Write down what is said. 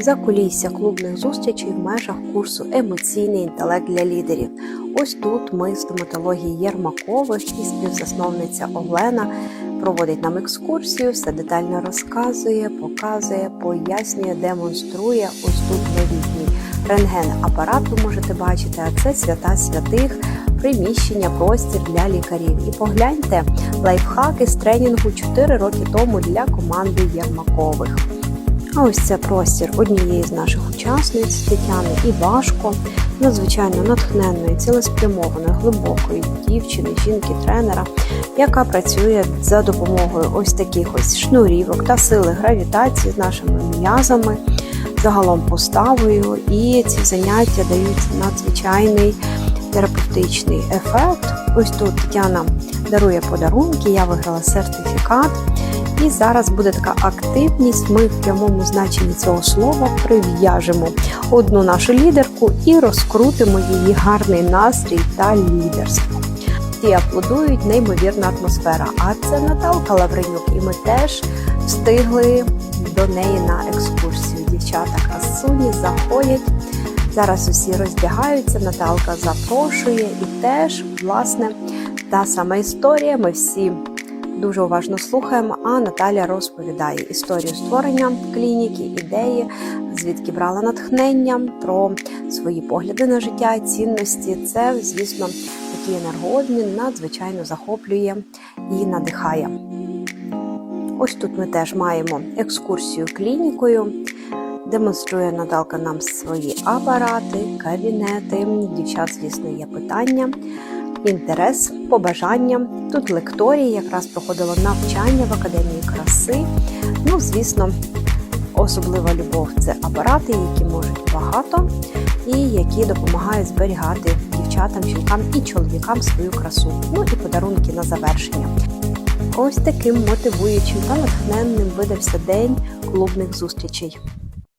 за кулісся клубних зустрічей в межах курсу Емоційний інтелект для лідерів. Ось тут ми з стоматології Єрмакових і співзасновниця Олена проводить нам екскурсію, все детально розказує, показує, пояснює, демонструє. Ось тут новітній рентген-апарат ви можете бачити, а це свята святих. Приміщення, простір для лікарів. І погляньте лайфхаки з тренінгу 4 роки тому для команди Єрмакових. А ось це простір однієї з наших учасниць Тетяни Івашко, надзвичайно натхненної, цілеспрямованої, глибокої дівчини, жінки-тренера, яка працює за допомогою ось таких ось шнурівок та сили гравітації з нашими м'язами, загалом поставою. І ці заняття дають надзвичайний терапевтичний ефект. Ось тут Тетяна дарує подарунки, я виграла сертифікат. І зараз буде така активність. Ми в прямому значенні цього слова прив'яжемо одну нашу лідерку і розкрутимо її гарний настрій та лідерство. Всі аплодують, неймовірна атмосфера. А це Наталка Лавренюк, і ми теж встигли до неї на екскурсію. Дівчата красуні заходять. Зараз усі роздягаються. Наталка запрошує і теж, власне, та сама історія. Ми всі дуже уважно слухаємо. А Наталя розповідає історію створення клініки, ідеї, звідки брала натхнення про свої погляди на життя, цінності. Це, звісно, такий енергообмін надзвичайно захоплює і надихає. Ось тут ми теж маємо екскурсію клінікою. Демонструє Наталка нам свої апарати, кабінети. Дівчат, звісно, є питання інтерес, побажання. Тут лекторії якраз проходило навчання в академії краси. Ну, звісно, особлива любов це апарати, які можуть багато і які допомагають зберігати дівчатам, жінкам і чоловікам свою красу. Ну і подарунки на завершення. Ось таким мотивуючим та натхненним видався день клубних зустрічей.